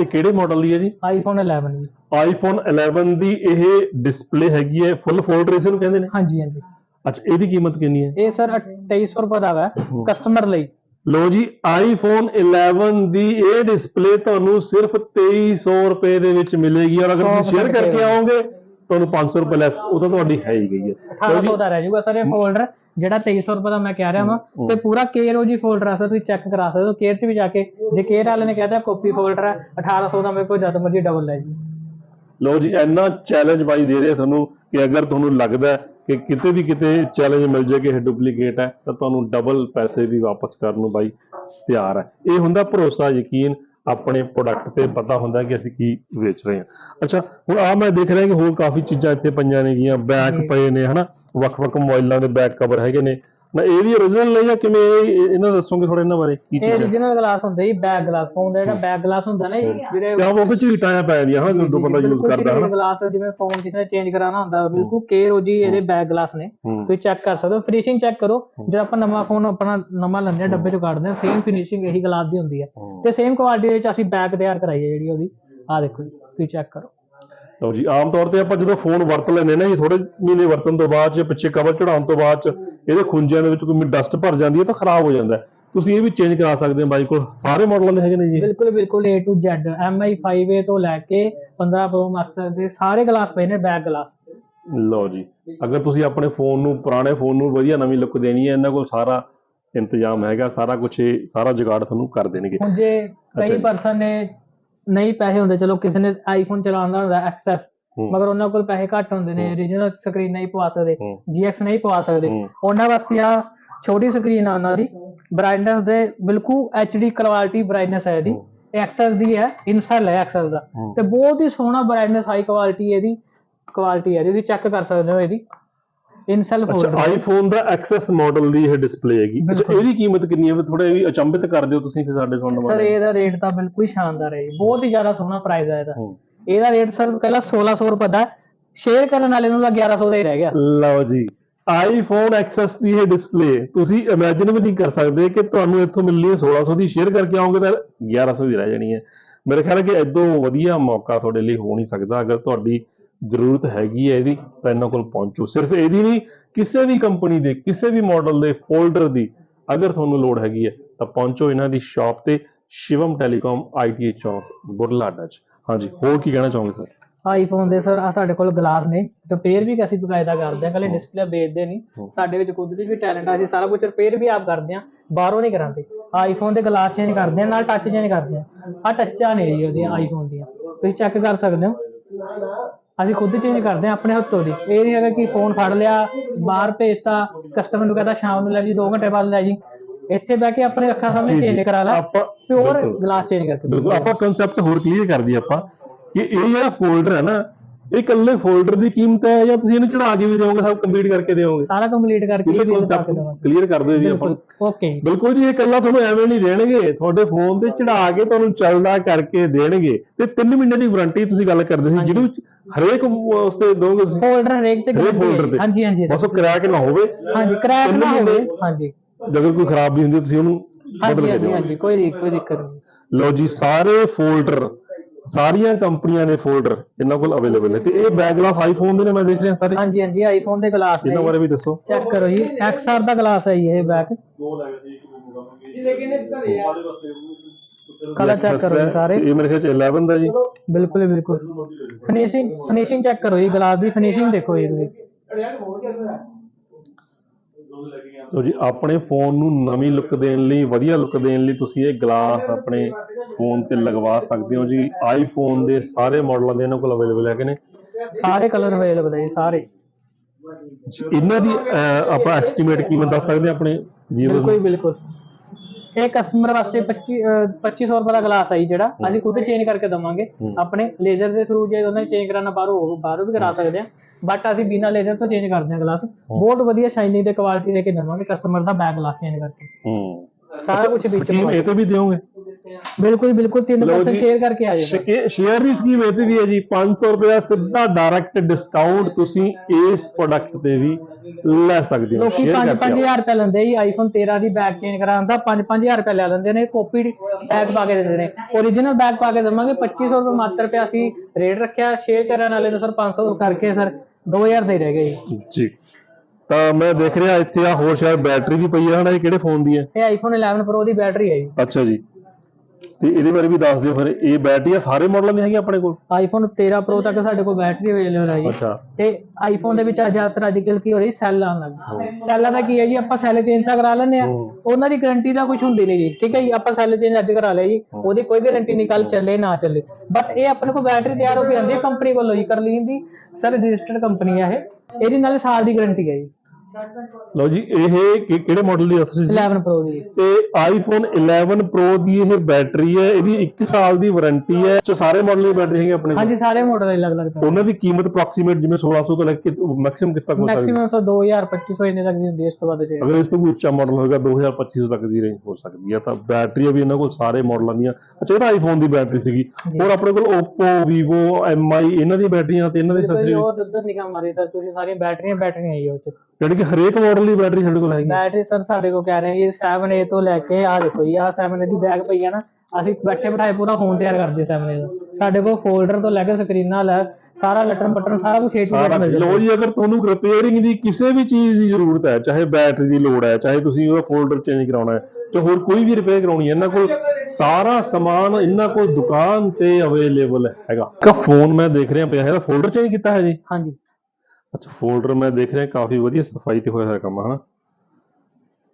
ਇਹ ਕਿਹੜੇ ਮਾਡਲ ਦੀ ਹੈ ਜੀ? ਆਈਫੋਨ 11 ਜੀ। ਆਈਫੋਨ 11 ਦੀ ਇਹ ਡਿਸਪਲੇ ਹੈਗੀ ਹੈ ਫੁੱਲ ਫੋਲਡ ਰੇਸ ਨੂੰ ਕਹਿੰਦੇ ਨੇ? ਹਾਂਜੀ ਹਾਂਜੀ। ਅੱਛਾ ਇਹਦੀ ਕੀਮਤ ਕਿੰਨੀ ਹੈ? ਇਹ ਸਰ 2300 ਰੁਪਏ ਦਾ ਹੈ। ਕਸਟਮਰ ਲਈ। ਲੋ ਜੀ ਆਈਫੋਨ 11 ਦੀ ਇਹ ਡਿਸਪਲੇ ਤੁਹਾਨੂੰ ਸਿਰਫ 2300 ਰੁਪਏ ਦੇ ਵਿੱਚ ਮਿਲੇਗੀ ਔਰ ਅਗਰ ਤੁਸੀਂ ਸ਼ੇਅਰ ਕਰਕੇ ਆਓਗੇ ਤੁਹਾਨੂੰ 500 ਰੁਪਏ ਲੈਸ ਉਹ ਤਾਂ ਤੁਹਾਡੀ ਹੈ ਹੀ ਗਈ ਹੈ। ਲਓ ਜੀ। 1800 ਦਾ ਰਹਿ ਜਾਊਗਾ ਸਰ ਇਹ ਫੋਲਡਰ ਜਿਹੜਾ 2300 ਰੁਪਏ ਦਾ ਮੈਂ ਕਹਿ ਰਿਹਾ ਵਾਂ ਤੇ ਪੂਰਾ ਕੇਅਰ ਉਹ ਜੀ ਫੋਲਡਰ ਆ ਸਰ ਤੁਸੀਂ ਚੈੱਕ ਕਰਾ ਸਕਦੇ ਹੋ ਕੇਅਰ 'ਚ ਵੀ ਜਾ ਕੇ ਜੇ ਕੇਅਰ ਵਾਲੇ ਨੇ ਕਹਿਤਾ ਕਾਪੀ ਫੋਲਡਰ ਹੈ 1800 ਦਾ ਮੇਰੇ ਕੋਲ ਜਦ ਮਰਜ਼ੀ ਡਬਲ ਲੈ ਜੀ। ਲੋ ਜੀ ਇੰਨਾ ਚੈਲੰਜ ਬਾਈ ਦੇ ਰਿਹਾ ਤੁਹਾਨੂੰ ਕਿ ਅਗਰ ਤੁਹਾਨੂੰ ਲੱਗਦਾ ਹੈ ਕਿ ਕਿਤੇ ਵੀ ਕਿਤੇ ਚੈਲੰਜ ਮਿਲ ਜਾਏ ਕਿ ਇਹ ਡੁਪਲੀਕੇਟ ਹੈ ਤਾਂ ਤੁਹਾਨੂੰ ਡਬਲ ਪੈਸੇ ਵੀ ਵਾਪਸ ਕਰਨ ਨੂੰ ਬਾਈ ਤਿਆਰ ਹੈ। ਇਹ ਹੁੰਦਾ ਭਰੋਸਾ ਯਕੀਨ ਆਪਣੇ ਪ੍ਰੋਡਕਟ ਤੇ ਪਤਾ ਹੁੰਦਾ ਕਿ ਅਸੀਂ ਕੀ ਵੇਚ ਰਹੇ ਹਾਂ। ਅੱਛਾ ਹੁਣ ਆ ਮੈਂ ਦੇਖ ਰਿਹਾ ਕਿ ਹੋਰ ਕਾਫੀ ਚੀਜ਼ਾਂ ਇੱਥੇ ਪਈਆਂ ਨੇਗੀਆਂ ਬੈਕ ਜੀ। ਪਏ ਨੇ ਹਨਾ? ਵੱਖ-ਵੱਖ ਮੋਬਾਈਲਾਂ ਦੇ ਬੈਕ ਕਵਰ ਹੈਗੇ ਨੇ। ਨਾ ਇਹ ਵੀ origignal ਨੇ ਜਾਂ ਕਿਵੇਂ? ਇਹ- ਇਹ- ਇਹਨਾਂ ਦੱਸੋਗੇ ਥੋੜਾ ਇਹਨਾਂ ਬਾਰੇ? ਕੀ ਇਹ ਚੀਜ਼ ਹੈ? origignal ਗਲਾਸ ਹੁੰਦਾ ਜੀ ਬੈਕ ਗਲਾਸ ਫੋਨ ਦਾ ਜਿਹੜਾ ਬੈਕ ਗਲਾਸ ਹੁੰਦਾ ਨਾ ਜੀ ਜਿਹੜੇ ਉਹ ਤੇ ਝੀਟਾਂ ਆ ਪੈ ਜਾਂਦੀਆਂ ਹਨਾ ਜਦੋਂ ਬੰਦਾ ਯੂਜ਼ ਕਰਦਾ ਹਨਾ। ਗਲਾਸ ਜਿਵੇਂ ਫੋਨ ਕਿਸੇ ਚੇਂਜ ਕਰਾਉਣਾ ਹੁੰਦਾ ਬਿਲਕੁਲ ਕੇਅਰ ਹੋ ਜੀ ਇਹਦੇ ਬੈਕ ਗਲਾਸ ਨੇ। ਹੂੰ। ਤੁਸੀਂ ਚੈੱਕ ਕਰ ਸਕਦੇ ਹੋ ਫਿਨਿਸ਼ਿੰਗ ਚੈੱਕ ਕਰੋ। ਜਦੋਂ ਆਪਾਂ ਨਵਾਂ ਫੋਨ ਆਪਣਾ ਨਵਾਂ ਲੈਂਦੇ ਹਾਂ ਡੱਬੇ ਚੋਂ ਕੱਢਦੇ ਹਾਂ ਸੇਮ ਫਿਨਿਸ਼ਿੰਗ ਇਹੀ ਗਲਾਸ ਦੀ ਹੁੰਦੀ ਹੈ। ਹੂੰ। ਤੇ ਸੇਮ ਕੁਆਲਿਟੀ ਦੇ ਵਿੱਚ ਅਸੀਂ ਬੈਕ ਤਿਆਰ ਕਰਾਈ ਹੈ ਜਿਹੜੀ ਉਹਦੀ। ਆਹ ਦੇਖੋ ਜੀ ਤੁਸੀਂ ਚੈੱਕ ਕਰੋ। ਲਓ ਜੀ ਆਮ ਤੌਰ ਤੇ ਆਪਾਂ ਜਦੋਂ ਫੋਨ ਵਰਤ ਲੈਂਦੇ ਨੇ ਜੀ ਥੋੜੇ ਮਹੀਨੇ ਵਰਤਣ ਤੋਂ ਬਾਅਦ ਚ ਪਿੱਛੇ ਕਵਰ ਚੜਾਉਣ ਤੋਂ ਬਾਅਦ ਚ ਇਹਦੇ ਖੁੰਝਿਆਂ ਦੇ ਵਿੱਚ ਕੋਈ ਡਸਟ ਭਰ ਜਾਂਦੀ ਹੈ ਤਾਂ ਖਰਾਬ ਹੋ ਜਾਂਦਾ। ਤੁਸੀਂ ਇਹ ਵੀ ਚੇਂਜ ਕਰਾ ਸਕਦੇ ਹੋ ਬਾਈ ਕੋਲ ਸਾਰੇ ਮਾਡਲਾਂ ਦੇ ਹੈਗੇ ਨੇ ਜੀ ਬਿਲਕੁਲ ਬਿਲਕੁਲ A to Z MI 5A ਤੋਂ ਲੈ ਕੇ 15 Pro Max ਦੇ ਸਾਰੇ ਗਲਾਸ ਪਏ ਨੇ ਬੈਕ ਗਲਾਸ ਲਓ ਜੀ ਅਗਰ ਤੁਸੀਂ ਆਪਣੇ ਫੋਨ ਨੂੰ ਪੁਰਾਣੇ ਫੋਨ ਨੂੰ ਵਧੀਆ ਨਵੀਂ ਲੁੱਕ ਦੇਣੀ ਹੈ ਇਹਨਾਂ ਕੋਲ ਸਾਰਾ ਇੰਤਜ਼ਾਮ ਹੈਗਾ ਸਾਰਾ ਕੁਝ ਸਾਰਾ ਜੁਗਾੜ ਤੁਹਾਨੂੰ ਕਰ ਦੇਣਗੇ ਹੁਣ ਜੇ ਕਈ ਜੀ। ਪਰਸਨ ਨੇ ਨਹੀਂ ਪੈਸੇ ਹੁੰਦੇ ਚਲੋ ਕਿਸੇ ਨੇ ਆਈਫੋਨ ਚਲਾਉਣਾ ਹੁੰਦਾ ਐਕਸੈਸ। ਮਗਰ ਉਹਨਾਂ ਕੋਲ ਪੈਸੇ ਘੱਟ ਹੁੰਦੇ ਨੇ ਰੀਜਨਲ ਸਕਰੀਨ ਨਹੀਂ ਪਵਾ ਸਕਦੇ। GX ਨਹੀਂ ਪਵਾ ਸਕਦੇ। ਉਹਨਾਂ ਵਾਸਤੇ ਆ ਛੋਟੀ ਸਕਰੀਨ ਆ ਉਹਨਾਂ ਦੀ ਬ੍ਰਾਈਟਨੈਸ ਦੇ ਬਿਲਕੁਲ HD ਕੁਆਲਿਟੀ ਬ੍ਰਾਈਟਨੈਸ ਹੈ ਇਹਦੀ ਐਕਸੈਸ ਦੀ ਹੈ ਇਨਸੈਲ ਹੈ ਐਕਸੈਸ ਦਾ। ਤੇ ਬਹੁਤ ਹੀ ਸੋਹਣਾ ਬ੍ਰਾਈਟਨੈਸ ਹਾਈ ਕੁਆਲਿਟੀ ਇਹਦੀ ਕੁਆਲਿਟੀ ਹੈ ਤੁਸੀਂ ਚੈੱਕ ਕਰ ਸਕਦੇ ਹੋ ਇਹਦੀ ਇਨਸੈਲ ਅੱਛਾ ਫੋਲਡਰ ਆਈਫੋਨ ਦਾ ਐਕਸੈਸ ਮਾਡਲ ਦੀ ਇਹ ਡਿਸਪਲੇ ਹੈਗੀ। ਅੱਛਾ। ਇਹਦੀ ਕੀਮਤ ਕਿੰਨੀ ਹੈ? ਥੋੜਾ ਇਹ ਅਚੰਭਿਤ ਕਰ ਦਿਓ ਤੁਸੀਂ ਫਿਰ ਸਾਡੇ ਸੁਣਨ ਸਰ ਵਾਲੇ। ਇਹਦਾ ਰੇਟ ਤਾਂ ਬਿਲਕੁਲ ਹੀ ਸ਼ਾਨਦਾਰ ਹੈ ਬਹੁਤ ਹੀ ਜ਼ਿਆਦਾ ਸੋਹਣਾ ਪ੍ਰਾਈਸ ਹੈ ਇਹਦਾ। ਹੂੰ। ਇਹਦਾ ਰੇਟ ਸਰ ਪਹਿਲਾਂ 1600 ਰੁਪਏ ਦਾ ਸ਼ੇਅਰ ਕਰਨ ਵਾਲੇ ਨੂੰ ਤਾਂ 1100 ਦਾ ਹੀ ਰਹਿ ਗਿਆ। ਲਓ ਜੀ ਆਈਫੋਨ ਐਕਸੈਸ ਦੀ ਇਹ ਡਿਸਪਲੇ ਤੁਸੀਂ ਇਮੇਜਿਨ ਵੀ ਨਹੀਂ ਕਰ ਸਕਦੇ ਕਿ ਤੁਹਾਨੂੰ ਇੱਥੋਂ ਮਿਲਣੀ ਹੈ 1600 ਦੀ। ਸ਼ੇਅਰ ਕਰਕੇ ਆਓਗੇ ਤਾਂ 1100 ਦੀ ਰਹਿ ਜਾਣੀ ਹੈ। ਮੇਰੇ ਖਿਆਲ ਹੈ ਕਿ ਇਦੋਂ ਵਧੀਆ ਮੌਕਾ ਤੁਹਾਡੇ ਲਈ ਹੋ ਨਹੀਂ ਸਕਦਾ। ਅਗਰ ਤੁਹਾਡੀ ਜ਼ਰੂਰਤ ਹੈਗੀ ਹੈ ਇਹਦੀ ਤਾਂ ਇਹਨਾਂ ਕੋਲ ਪਹੁੰਚੋ। ਸਿਰਫ ਇਹਦੀ ਨਹੀਂ ਕਿਸੇ ਵੀ ਕੰਪਨੀ ਦੇ ਕਿਸੇ ਵੀ ਮਾਡਲ ਦੇ ਫੋਲਡਰ ਦੀ ਅਗਰ ਤੁਹਾਨੂੰ ਲੋੜ ਹੈਗੀ ਹੈ ਤਾਂ ਪਹੁੰਚੋ ਇਹਨਾਂ ਦੀ ਸ਼ਾਪ ਤੇ ਸ਼ਿਵਮ ਟੈਲੀਕਾਮ ਆਈਟੀ ਚੌਂਕ ਬੁਢਲਾਡਾ ਚ। ਹਾਂਜੀ ਹੋਰ ਕੀ ਕਹਿਣਾ ਚਾਹੋਗੇ ਸਰ? ਆਈਫੋਨ ਦੇ ਸਰ ਆ ਸਾਡੇ ਕੋਲ ਗਲਾਸ ਨੇ। ਰਿਪੇਅਰ ਵੀ ਅਸੀਂ ਬਕਾਇਦਾ ਕਰਦੇ ਹਾਂ ਕੱਲੇ ਡਿਸਪਲੇ ਵੇਚਦੇ ਨਹੀਂ। ਸਾਡੇ ਵਿੱਚ ਖੁਦ ਦੀ ਵੀ ਟੈਲੈਂਟ ਆ ਅਸੀਂ ਸਾਰਾ ਕੁਝ ਰਿਪੇਅਰ ਵੀ ਆਪ ਕਰਦੇ ਹਾਂ ਬਾਹਰੋਂ ਨਹੀਂ ਕਰਾਂਦੇ ਆਈਫੋਨ ਦੇ ਗਲਾਸ ਚੇਂਜ ਕਰਦੇ ਹਾਂ ਨਾਲ ਟੱਚ ਚੇਂਜ ਕਰਦੇ ਹਾਂ। ਆ ਟੱਚਾਂ ਨੇ ਜੀ ਉਹਦੀਆਂ ਆਈਫੋਨ ਦੀਆਂ। ਤੁਸੀਂ ਚੈੱਕ ਕਰ ਸਕਦੇ ਹੋ। ਅਸੀਂ ਖੁਦ ਚੇਂਜ ਕਰਦੇ ਹਾਂ ਆਪਣੇ ਹੱਥੋਂ ਦੀ ਇਹ ਨਹੀਂ ਹੈਗਾ ਕਿ ਫੋਨ ਫੜ ਲਿਆ ਬਾਹਰ ਭੇਜਤਾ ਕਸਟਮਰ ਨੂੰ ਕਹਿੰਦਾ ਸ਼ਾਮ ਨੂੰ ਲੈ ਜੀ 2 ਘੰਟੇ ਬਾਅਦ ਲੈ ਜੀ ਇੱਥੇ ਬਹਿ ਕੇ ਆਪਣੇ ਅੱਖਾਂ ਸਾਹਮਣੇ। ਚੇਂਜ ਕਰਾ ਲਾ ਪਿਓਰ। ਗਲਾਸ ਚੇਂਜ ਕਰਕੇ ਬਿਲਕੁਲ ਆਪਾਂ ਕਨਸੈਪਟ ਹੋਰ ਕਲੀਅਰ ਕਰ ਦਈਏ ਆਪਾਂ ਕਿ ਇਹ ਜਿਹੜਾ ਫੋਲਡਰ ਹੈ ਨਾ ਇਹ ਇਕੱਲੇ ਫੋਲਡਰ ਦੀ ਕੀਮਤ ਹੈ ਜਾਂ ਤੁਸੀਂ ਇਹਨੂੰ ਚੜਾ ਕੇ ਵੀ ਦਿਓਗੇ ਸਭ ਕੰਪਲੀਟ ਕਰਕੇ ਦਿਓਗੇ? ਸਾਰਾ ਕੰਪਲੀਟ ਕਰਕੇ ਇਹ ਕਨਸੈਪਟ ਕਲੀਅਰ ਕਰ ਦਿਓ ਜੀ ਆਪਾਂ। ਓਕੇ ਬਿਲਕੁਲ ਜੀ ਇਹ ਇਕੱਲਾ ਤੁਹਾਨੂੰ ਐਵੇਂ ਨਹੀਂ ਦੇਣਗੇ। ਤੁਹਾਡੇ ਫੋਨ ਤੇ ਚੜਾ ਕੇ ਤੁਹਾਨੂੰ ਚੱਲਦਾ ਕਰਕੇ ਦੇਣਗੇ। ਤੇ 3 ਮਹੀਨੇ ਦੀ ਵਾਰੰਟੀ ਤੁਸੀਂ ਗੱਲ ਕਰਦੇ ਸੀ। ਜਿਹਨੂੰ ਹਰੇਕ ਉਸ ਤੇ ਦੋਗੇ ਤੁਸੀਂ? ਫੋਲਡਰ ਹਰੇਕ ਤੇ ਹੈ। ਤੇ। ਹਾਂਜੀ ਹਾਂਜੀ ਬਸ ਉਹ ਕ੍ਰੈਕ ਨਾ ਹੋਵੇ? ਹਾਂਜੀ ਕ੍ਰੈਕ ਤਿੰਨ ਨਾ ਹੋਵੇ। ਹਾਂਜੀ। ਜਦੋਂ ਕੋਈ ਖਰਾਬ ਵੀ ਹੁੰਦੀ ਤੁਸੀਂ ਉਹਨੂੰ ਬਦਲ ਕੇ ਦਿਓ। ਹਾਂਜੀ ਕੋਈ ਕੋਈ ਦਿੱਕਤ ਨਹੀਂ। ਲਓ ਜੀ ਸਾਰੇ ਫੋਲਡਰ ਸਾਰੀਆਂ ਕੰਪਨੀਆਂ ਦੇ ਫੋਲਡਰ ਇਹਨਾਂ ਕੋਲ ਅਵੇਲੇਬਲ ਨੇ ਤੇ ਇਹ ਬੈਕ ਗਲਾਸ ਆਈਫੋਨ ਦੇ ਨੇ ਮੈਂ ਦੇਖ ਰਿਹਾ ਸਾਰੇ। ਹਾਂਜੀ ਹਾਂਜੀ ਆਈਫੋਨ ਦੇ ਗਲਾਸ ਨੇ। ਇਹਨਾਂ ਬਾਰੇ ਵੀ ਦੱਸੋ। ਚੈੱਕ ਕਰੋ ਜੀ। XR ਦਾ ਗਲਾਸ ਹੈ ਜੀ ਇਹ ਬੈਕ ਕਲਰ ਚੈੱਕ ਕਰੋ ਜੀ ਸਾਰੇ। ਇਹ ਮੇਰੇ ਖਿਆਲ ਚ 11 ਦਾ ਜੀ। ਬਿਲਕੁਲ ਹੀ ਬਿਲਕੁਲ। ਫਿਨਿਸ਼ਿੰਗ ਫਿਨਿਸ਼ਿੰਗ ਚੈੱਕ ਕਰੋ ਜੀ ਗਲਾਸ ਦੀ ਫਿਨਿਸ਼ਿੰਗ ਦੇਖੋ ਜੀ ਤੁਸੀਂ। ਲਓ ਜੀ ਆਪਣੇ ਫੋਨ ਨੂੰ ਨਵੀਂ ਲੁੱਕ ਦੇਣ ਲਈ ਵਧੀਆ ਲੁੱਕ ਦੇਣ ਲਈ ਤੁਸੀਂ ਇਹ ਗਲਾਸ ਆਪਣੇ ਫੋਨ ਤੇ ਲਗਵਾ ਸਕਦੇ ਹੋ ਜੀ? ਆਈਫੋਨ ਦੇ ਸਾਰੇ ਮਾਡਲਾਂ ਦੇ ਇਹਨਾਂ ਕੋਲ ਅਵੇਲੇਬਲ ਹੈਗੇ ਨੇ? ਸਾਰੇ ਕਲਰ ਅਵੇਲੇਬਲ ਹੈ ਜੀ ਸਾਰੇ। ਇਹਨਾਂ ਦੀ ਅਹ, ਆਪਾਂ ਐਸਟੀਮੇਟ ਕੀਮਤ ਦੱਸ ਸਕਦੇ ਹਾਂ ਆਪਣੇ viewers ਬਿਲਕੁਲ ਹੀ ਬਿਲਕੁਲ। ਇਹ ਕਸਟਮਰ ਵਾਸਤੇ 25 ਅਹ 2500 ਰੁਪਏ ਦਾ ਗਲਾਸ ਆਈ ਜਿਹੜਾ। ਅਸੀਂ ਖੁਦ ਚੇਂਜ ਕਰਕੇ ਦਵਾਂਗੇ। ਹੂੰ। ਆਪਣੇ ਲੇਜ਼ਰ ਦੇ ਥਰੂ ਜੇ ਉਹਨਾਂ ਨੇ ਚੇਂਜ ਕਰਾਉਣਾ ਬਾਹਰੋਂ ਉਹ ਬਾਹਰੋਂ ਵੀ ਕਰਾ ਸਕਦੇ ਆ। ਬਟ ਅਸੀਂ ਬਿਨਾਂ ਲੇਜ਼ਰ ਤੋਂ ਚੇਂਜ ਕਰਦੇ ਹਾਂ ਗਲਾਸ ਬਹੁਤ ਵਧੀਆ ਸ਼ਾਈਨਿੰਗ ਤੇ ਕੁਆਲਿਟੀ ਦੇ ਕੇ ਦਵਾਂਗੇ ਕਸਟਮਰ ਦਾ ਬੈਕ ਗਲਾਸ ਚੇਂਜ ਕਰਕੇ। ਹੂੰ। ਸਾਰਾ ਕੁਝ ਵਿੱਚ ਸਕੀਮ ਇਹ ਤੇ ਵੀ ਦਿਓਗੇ? ਬਿਲਕੁਲ ਬਿਲਕੁਲ 3% ਲਓ ਜੀ। ਸ਼ੇਅਰ ਕਰਕੇ ਆ ਜਾਏਗਾ ਸ਼ੇਅਰ ਦੀ ਸਕੀਮ ਇਹ ਤੇ ਵੀ ਹੈ ਜੀ 500 ਰੁਪਏ ਸਿੱਧਾ ਡਾਇਰੈਕਟ ਡਿਸਕਾਊਂਟ ਤੁਸੀਂ ਇਸ ਪ੍ਰੋਡਕਟ ਤੇ ਵੀ ਲੈ ਸਕਦੇ ਹੋ। ਲੋਕੀ Share 5 ਕਰਕੇ ਆਓ। 5000 ਰੁਪਏ ਲੈਂਦੇ ਜੀ ਆਈਫੋਨ 13 ਦੀ ਬੈਗ ਚੇਂਜ ਕਰਾਉਣ ਦਾ 5 5000 ਰੁਪਏ ਲੈ ਲੈਂਦੇ ਨੇ ਕਾਪੀ ਬੈਗ ਪਾ ਕੇ ਦਿੰਦੇ ਨੇ। origignal ਬੈਗ ਪਾ ਕੇ ਦੇਵਾਂਗੇ 2500 ਰੁਪਏ ਮਾਤਰ ਰੁਪਏ ਅਸੀਂ ਰੇਟ ਰੱਖਿਆ ਸ਼ੇਅਰ ਕਰਨ ਵਾਲੇ ਨੂੰ ਸਰ 500 ਕਰਕੇ ਸਰ 2000 ਦੇ ਰਹਿ ਗਏ ਜੀ। ਜੀ। ਤਾਂ ਮੈਂ ਦੇਖ ਰਿਹਾ ਇੱਥੇ ਆ ਹੋਰ ਸ਼ਾਇਦ ਬੈਟਰੀ ਵੀ ਪਈ ਆ ਹਨਾ ਇਹ ਕਿਹੜੇ ਫੋਨ ਦੀ ਹੈ? ਇਹ ਆਈਫੋਨ 11 Pro ਦੀ ਬੈਟਰੀ ਹੈ ਜੀ। ਅੱਛਾ ਜੀ। ਤੇ ਇਹਦੇ ਬਾਰੇ ਵੀ ਦੱਸ ਦਿਓ ਫਿਰ ਇਹ ਬੈਟਰੀ ਆ ਸਾਰੇ ਮਾਡਲਾਂ ਦੀ ਹੈਗੀ ਆਪਣੇ ਕੋਲ? ਆਈਫੋਨ 13 Pro ਤੱਕ ਸਾਡੇ ਕੋਲ ਬੈਟਰੀ ਅਵੇਲੇਬਲ ਹੈ ਜੀ। ਅੱਛਾ। ਤੇ ਆਈਫੋਨ ਦੇ ਵਿੱਚ ਜ਼ਿਆਦਾਤਰ ਅੱਜ ਕੱਲ੍ਹ ਕੀ ਹੋ ਰਹੀ ਸੈੱਲ ਆਉਣ ਲੱਗ ਸੈੱਲਾਂ ਦਾ ਕੀ ਹੈ ਜੀ ਆਪਾਂ ਸੈੱਲ ਚੇਂਜ ਤਾਂ ਕਰਾ ਲੈਂਦੇ ਆ। ਉਹਨਾਂ ਦੀ ਗਾਰੰਟੀ ਦਾ ਕੁਝ ਹੁੰਦੀ ਨਹੀਂ ਜੀ ਠੀਕ ਹੈ ਜੀ? ਆਪਾਂ ਸੈੱਲ ਚੇਂਜ ਅੱਜ ਕਰਾ ਲਿਆ ਜੀ ਉਹਦੀ ਕੋਈ ਗਾਰੰਟੀ ਨਹੀਂ ਕੱਲ ਚੱਲੇ ਨਾ ਚੱਲੇ। ਬਟ ਇਹ ਆਪਣੇ ਕੋਲ ਬੈਟਰੀ ਤਿਆਰ ਹੋ ਕੇ ਆਉਂਦੀ ਹੈ ਕੰਪਨੀ ਵੱਲੋਂ ਜੀ ਕਰਲੀਨ ਦੀ ਸਰ ਰਜਿਸਟਰਡ ਕੰਪਨੀ ਹੈ ਇਹ। ਇਹਦੀ ਨਾਲ ਸਾਲ ਦੀ ਗਾਰੰਟੀ ਹੈ ਜੀ। ਲਓ ਜੀ ਇਹ ਕਿ- ਕਿਹੜੇ ਮਾਡਲ ਦੀ ਦੱਸੋ ਜੀ? 11 Pro ਦੀ। ਤੇ ਆਈਫੋਨ 11 Pro ਦੀ ਇਹ ਬੈਟਰੀ ਹੈ ਇਹਦੀ 1 ਸਾਲ ਦੀ ਵਾਰੰਟੀ ਹੈ ਚ ਸਾਰੇ ਮਾਡਲ ਦੀ ਬੈਟਰੀ ਹੈਗੀ ਆਪਣੇ ਕੋਲ? ਹਾਂਜੀ ਸਾਰੇ ਮਾਡਲ ਅਲੱਗ-ਅਲੱਗ ਤਰ੍ਹਾਂ ਉਹਨਾਂ ਦੀ ਕੀਮਤ ਅਪਰੋਕਸੀਮੇਟ ਜਿਵੇਂ 1600 ਤੋਂ ਲੈ ਕੇ ਮੈਕਸਿਮਮ ਕਿੰਨਾ ਹੋ ਸਕਦੀ ਹੈ ਮੈਕਸਿਮਮ 2000 2500 ਇੰਨੇ ਤੱਕ ਦੀ ਹੁੰਦੀ ਹੈ ਇਸ ਤੋਂ ਵੱਧ ਜੇ ਅਗਰ ਇਸ ਤੋਂ ਕੋਈ ਉੱਚਾ ਮਾਡਲ ਹੋਏਗਾ 2000 2500 ਤੱਕ ਦੀ ਰੇਂਜ ਹੋ ਸਕਦੀ ਹੈ। ਤਾਂ ਬੈਟਰੀਆਂ ਵੀ ਇਹਨਾਂ ਕੋਲ ਸਾਰੇ ਮਾਡਲਾਂ ਦੀਆਂ। ਅੱਛਾ ਇਹਦਾ ਆਈਫੋਨ ਦੀ ਬੈਟਰੀ ਸੀਗੀ। ਹੋਰ ਆਪਣੇ ਕੋਲ Oppo Vivo MI ਇਹਨਾਂ ਦੀ ਬੈਟਰੀਆਂ ਤੇ ਇਹਨਾਂ ਦੀ ਐਕਸੈਸਰੀ ਉਹ ਦੁੱਧ ਨਿਕਮ ਮਾਰੀ ਸਰ ਤੁਸੀਂ ਸਾਰੀਆਂ ਬੈਟਰੀਆਂ ਬੈਟਰੀਆਂ ਆਈ ਉਹ ਚ। ਯਾਨੀ ਕਿ ਹਰੇਕ ਮਾਡਲ ਦੀ ਬੈਟਰੀ ਸਾਡੇ ਕੋਲ ਹੈਗੀ। ਬੈਟਰੀ ਸਰ ਸਾਡੇ ਕੋਲ ਕਹਿ ਰਹੇ ਜੀ 7A ਤੋਂ ਲੈ ਕੇ ਆ ਦੇਖੋ ਜੀ ਆ 7A ਦੀ ਬੈਗ ਪਈ ਆ ਨਾ ਅਸੀਂ ਬੈਠੇ ਬਿਠਾਏ ਪੂਰਾ ਫੋਨ ਤਿਆਰ ਕਰਦੇ 7A ਦਾ। ਸਾਡੇ ਕੋਲ ਫੋਲਡਰ ਤੋਂ ਲੈ ਕੇ ਸਕਰੀਨਾਂ ਲੈ ਸਾਰਾ ਲਟਣ ਪਟਣ ਸਾਰਾ ਕੁਝ ਏ ਟੂ ਸਾਰਾ ਜ਼ੈਡ ਮਿਲ ਜਾਂਦਾ। ਲੋ ਜੀ ਅਗਰ ਤੁਹਾਨੂੰ ਰਿਪੇਅਰਿੰਗ ਦੀ ਕਿਸੇ ਵੀ ਚੀਜ਼ ਦੀ ਜ਼ਰੂਰਤ ਹੈ ਚਾਹੇ ਬੈਟਰੀ ਦੀ ਲੋੜ ਹੈ ਚਾਹੇ ਤੁਸੀਂ ਉਹਦਾ ਫੋਲਡਰ ਚੇਂਜ ਕਰਾਉਣਾ ਹੈ ਤੇ ਹੋਰ ਕੋਈ ਵੀ ਰਿਪੇਅਰ ਕਰਾਉਣੀ ਹੈ ਇਹਨਾਂ ਕੋਲ ਸਾਰਾ ਸਮਾਨ ਇਹਨਾਂ ਕੋਲ ਦੁਕਾਨ ਤੇ ਅਵੇਲੇਬਲ ਹੈਗਾ। ਇੱਕ ਫੋਨ ਮੈਂ ਦੇਖ ਰਿਹਾ ਪਿਆ ਹੈ ਫੋਲਡਰ ਚੇਂਜ ਕੀਤਾ ਹੈ ਜੀ? ਹਾਂਜੀ। ਅੱਛਾ ਫੋਲਡਰ ਮੈਂ ਦੇਖ ਰਿਹਾ ਕਾਫੀ ਵਧੀਆ ਸਫ਼ਾਈ ਤੇ ਹੋਇਆ ਹੋਇਆ ਕੰਮ ਹਨਾ?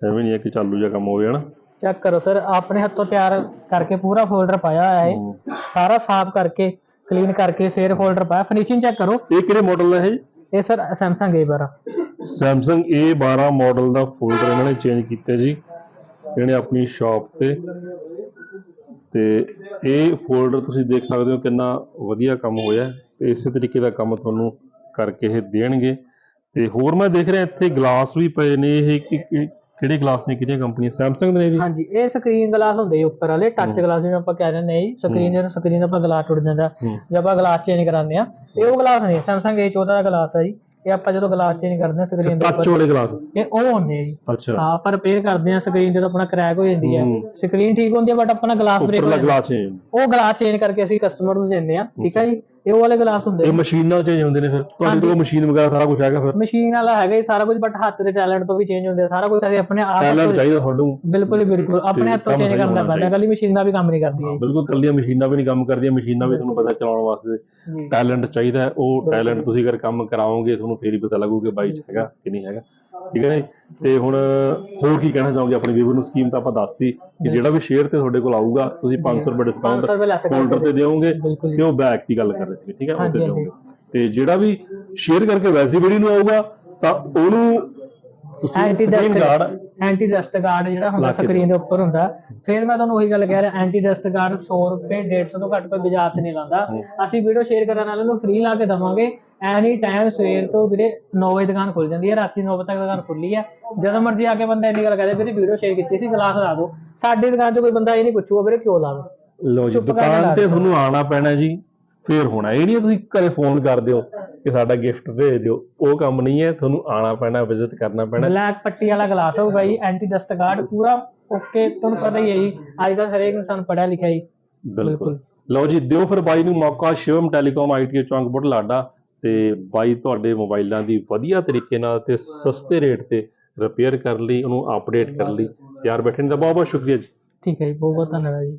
ਐਵੇਂ ਨਹੀਂ ਹੈ ਕਿ ਚਾਲੂ ਜਿਹਾ ਕੰਮ ਹੋਵੇ ਹਨਾ? ਚੈੱਕ ਕਰੋ ਸਰ ਆਪਣੇ ਹੱਥੋਂ ਤਿਆਰ ਕਰਕੇ ਪੂਰਾ ਫੋਲਡਰ ਪਾਇਆ ਹੋਇਆ ਹੈ। ਸਾਰਾ ਸਾਫ਼ ਕਰਕੇ ਕਲੀਨ ਕਰਕੇ ਫੇਰ ਫੋਲਡਰ ਪਾਇਆ। ਫਿਨਿਸ਼ਿੰਗ ਚੈੱਕ ਕਰੋ। ਇਹ ਕਿਹੜੇ ਮਾਡਲ ਦਾ ਹੈ ਜੀ? ਇਹ sir Samsung A12 Samsung A12 model ਦਾ ਫੋਲਡਰ ਇਹਨਾਂ ਨੇ ਚੇਂਜ ਕੀਤਾ ਜੀ। ਇਹਨੇ ਆਪਣੀ ਸ਼ਾਪ ਤੇ। ਤੇ ਇਹ ਫੋਲਡਰ ਤੁਸੀਂ ਦੇਖ ਸਕਦੇ ਹੋ ਕਿੰਨਾ ਵਧੀਆ ਕੰਮ ਹੋਇਆ। ਇਸੇ ਤਰੀਕੇ ਦਾ ਕੰਮ ਤੁਹਾਨੂੰ ਕਰਕੇ ਇਹ ਦੇਣਗੇ। ਤੇ ਹੋਰ ਮੈਂ ਦੇਖ ਰਿਹਾ ਇੱਥੇ ਗਲਾਸ ਵੀ ਪਏ ਨੇ ਇਹ ਕਿ- ਕਿ- ਕਿਹੜੇ ਗਲਾਸ ਨੇ ਕਿਹੜੀਆਂ ਕੰਪਨੀਆਂ? Samsung ਦੇ ਨੇ ਇਹ ਵੀ? ਹਾਂਜੀ ਇਹ ਸਕਰੀਨ ਗਲਾਸ ਹੁੰਦੇ ਜੀ ਉੱਪਰ ਵਾਲੇ ਟੱਚ ਗਲਾਸ ਜਿਵੇਂ ਆਪਾਂ ਕਹਿ ਦਿੰਦੇ ਹਾਂ ਜੀ ਸਕਰੀਨ ਜਦੋਂ ਸਕਰੀਨ ਆਪਾਂ ਗਲਾਸ ਟੁੱਟ ਜਾਂਦਾ। ਹੂੰ। ਜਦ ਆਪਾਂ ਗਲਾਸ ਚੇਂਜ ਕਰਾਉਂਦੇ ਆ ਇਹ ਉਹ ਗਲਾਸ ਨਹੀਂ Samsung A14 ਦਾ ਗਲਾਸ ਹੈ ਜੀ। ਇਹ ਆਪਾਂ ਜਦੋਂ ਗਲਾਸ ਚੇਂਜ ਕਰਦੇ ਹਾਂ ਸਕਰੀਨ ਦੇ ਟੱਚ ਉੱਪਰ ਵਾਲੇ ਗਲਾਸ ਇਹ ਉਹ ਹੁੰਦੇ ਆ ਜੀ। ਅੱਛਾ। ਹਾਂ ਆਪਾਂ ਰਿਪੇਅਰ ਕਰਦੇ ਆ ਸਕਰੀਨ ਜਦੋਂ ਆਪਣਾ ਕ੍ਰੈਕ ਹੋ ਜਾਂਦੀ ਹੈ ਹੂੰ। ਸਕਰੀਨ ਠੀਕ ਹੁੰਦੀ ਹੈ ਬਟ ਆਪਣਾ ਗਲਾਸ ਬ੍ਰੇਕ ਹੋ ਉੱਪਰਲਾ ਜਾਂਦਾ ਗਲਾਸ ਉਹ ਗਲਾਸ ਚੇਂਜ ਕਰਕੇ ਅਸੀਂ ਕਸਟਮਰ ਨੂੰ ਦਿੰਦੇ ਆ ਠੀਕ ਹੈ ਜੀ। ਇਹ ਉਹ ਵਾਲੇ ਗਲਾਸ ਹੁੰਦੇ ਇਹ ਨੇ। ਮਸ਼ੀਨਾਂ ਚੇਂਜ ਹੁੰਦੇ ਨੇ ਫਿਰ। ਤੁਹਾਡੇ ਕੋਲ ਮਸ਼ੀਨ ਵਗੈਰਾ ਸਾਰਾ ਕੁਝ ਹੈਗਾ ਫਿਰ? ਮਸ਼ੀਨ ਵਾਲਾ ਹੈਗਾ ਜੀ ਸਾਰਾ ਕੁਝ ਬਟ ਹੱਥ ਦੇ ਟੈਲੈਂਟ ਤੋਂ ਵੀ ਚੇਂਜ ਹੁੰਦੇ ਆ। ਸਾਰਾ ਕੁਝ ਅਸੀਂ ਆਪਣੇ ਆਪ ਟੈਲੈਂਟ ਚਾਹੀਦਾ ਤੁਹਾਨੂੰ। ਬਿਲਕੁਲ ਹੀ ਬਿਲਕੁਲ। ਆਪਣੇ ਹੱਥੋਂ ਕੰਮ ਚੇਂਜ ਸਹੀ ਕਰਨਾ ਹੋਣਾ ਪੈਂਦਾ। ਚਾਹੀਦਾ। ਕੱਲੀ ਮਸ਼ੀਨ ਦਾ ਵੀ ਕੰਮ ਨਹੀਂ ਕਰਦੀ ਹੈ ਬਿਲਕੁਲ ਕੱਲੀਆਂ ਮਸ਼ੀਨਾਂ ਵੀ ਨਹੀਂ ਕੰਮ ਕਰਦੀਆਂ। ਮਸ਼ੀਨਾਂ ਵੀ ਤੁਹਾਨੂੰ ਪਤਾ ਚਲਾਉਣ ਵਾਸਤੇ ਜੀ। ਟੈਲੈਂਟ ਚਾਹੀਦਾ ਹੈ। ਉਹ ਟੈਲੈਂਟ ਤੁਸੀਂ ਅਗਰ ਕੰਮ ਕਰਾਓਗੇ ਤੁਹਾਨੂੰ ਫੇਰ ਹੀ ਪਤਾ ਲੱਗੂ ਕਿ ਬਾਈ 'ਚ ਹੈਗਾ ਕਿ ਨਹੀਂ ਹੈਗਾ। ਠੀਕ ਹੈ? ਤੇ ਹੁਣ ਹੋਰ ਕੀ ਕਹਿਣਾ ਚਾਹੋਗੇ ਆਪਣੀ ਵੀਵਰ ਨੂੰ ਸਕੀਮ ਤਾਂ ਆਪਾਂ ਦੱਸਤੀ ਕਿ ਜਿਹੜਾ ਵੀ ਸ਼ੇਅਰ ਤੇ ਤੁਹਾਡੇ ਕੋਲ ਆਊਗਾ ਤੁਸੀਂ 500 ਰੁਪਏ ਡਿਸਕਾਊਂਟ 500 ਰੁਪਏ ਲੈ ਸਕਦੇ ਫੋਲਡਰ ਤੇ ਦਿਓਗੇ। ਤੇ ਉਹ ਬੈਕ ਦੀ ਗੱਲ ਕਰ ਰਹੇ ਸੀ ਠੀਕ ਹੈ ਉਹ ਤੇ। ਦਿਓਗੇ ਤੇ ਜਿਹੜਾ ਵੀ ਸ਼ੇਅਰ ਕਰਕੇ ਵੈਸੀ ਵੀਡੀਓ ਨੂੰ ਆਊਗਾ ਤਾਂ ਉਹਨੂੰ ਤੁਸੀਂ screen guard anti dust guard ਜਿਹੜਾ ਹੁੰਦਾ ਲਾ ਸਕਰੀਨ ਦੇ ਉੱਪਰ ਹੁੰਦਾ। ਫਿਰ ਮੈਂ ਤੁਹਾਨੂੰ ਉਹੀ ਗੱਲ ਕਹਿ ਰਿਹਾ ਐਂਟੀ ਡਸਟ ਗਾਰਡ 100 ਰੁਪਏ 150 ਤੋਂ ਘੱਟ ਕੋਈ ਬਾਜ਼ਾਰ 'ਚ ਨਹੀਂ ਲਾਉਂਦਾ। ਅਸੀਂ ਵੀਡੀਓ ਸ਼ੇਅਰ ਕਰਨ ਵਾਲਿਆਂ ਨੂੰ ਫ੍ਰੀ ਲਾ ਕੇ ਦਵਾਂਗੇ। ਐਨੀ ਟਾਈਮ ਸਵੇਰ ਤੋਂ ਵੀਰੇ 9 ਵਜੇ ਦੁਕਾਨ ਖੁੱਲ ਜਾਂਦੀ ਹੈ ਰਾਤੀ 9 ਵਜੇ ਤੱਕ ਦੁਕਾਨ ਖੁੱਲੀ ਹੈ। ਜਦੋਂ ਮਰਜ਼ੀ ਆ ਕੇ ਬੰਦਾ ਇੰਨੀ ਗੱਲ ਕਹਦੇ ਵੀਰੇ ਵੀਡੀਓ ਸ਼ੇਅਰ ਕੀਤੀ ਸੀ ਗਲਾਸ ਲਾ ਦਿਓ। ਸਾਡੀ ਦੁਕਾਨ 'ਤੇ ਕੋਈ ਬੰਦਾ ਇਹ ਨਹੀਂ ਪੁੱਛੂਗਾ ਵੀਰੇ ਕਿਉਂ ਲਾ ਲਓ ਜੀ ਦੁਕਾਨ ਲਾ ਤੇ। ਤੁਹਾਨੂੰ ਆਉਣਾ ਪੈਣਾ ਜੀ। ਫੇਰ ਹੋਣਾ। ਇਹ ਨਹੀਂ ਤੁਸੀਂ ਘਰੇ ਫੋਨ ਕਰ ਦਿਓ ਕਿ ਸਾਡਾ ਗਿਫਟ ਭੇਜ ਦਿਓ। ਉਹ ਕੰਮ ਨਹੀਂ ਹੈ ਤੁਹਾਨੂੰ ਆਉਣਾ ਪੈਣਾ ਵਿਜ਼ਿਟ ਕਰਨਾ ਪੈਣਾ। ਬਲੈਕ ਪੱਟੀ ਵਾਲਾ ਗਲਾਸ ਹੋਊਗਾ ਜੀ ਐਂਟੀ ਡਸਟ ਗਾਰਡ ਪੂਰਾ ਓਕੇ ਤੁਹਾਨੂੰ ਪਤਾ ਹੀ ਹੈ ਜੀ। ਅੱਜ ਕੱਲ੍ਹ ਹਰੇਕ ਇਨਸਾਨ ਪੜ੍ਹਿਆ ਲਿਖਿਆ ਜੀ ਬਿਲਕੁਲ। ਲਓ ਜੀ ਦਿਓ ਫਿਰ ਬਾਈ ਨੂੰ ਮੌਕਾ ਸ਼ਿਵਮ ਟੈਲੀਕਾਮ ਆਈਟੀ ਚੌਂਕ ਬੁਢਲਾਡਾ ਤੇ ਬਾਈ ਤੁਹਾਡੇ ਮੋਬਾਈਲਾਂ ਦੀ ਵਧੀਆ ਤਰੀਕੇ ਨਾਲ ਤੇ ਸਸਤੇ ਰੇਟ ਤੇ ਰਿਪੇਅਰ ਕਰਨ ਲਈ ਉਹਨੂੰ ਅਪਡੇਟ ਕਰਨ ਲਈ। ਤਿਆਰ ਬੈਠੇ ਨੇ ਤਾਂ ਬਹੁਤ ਬਹੁਤ ਸ਼ੁਕਰੀਆ ਜੀ। ਠੀਕ ਹੈ ਜੀ ਬਹੁਤ ਬਹੁਤ ਧੰਨਵਾਦ ਜੀ।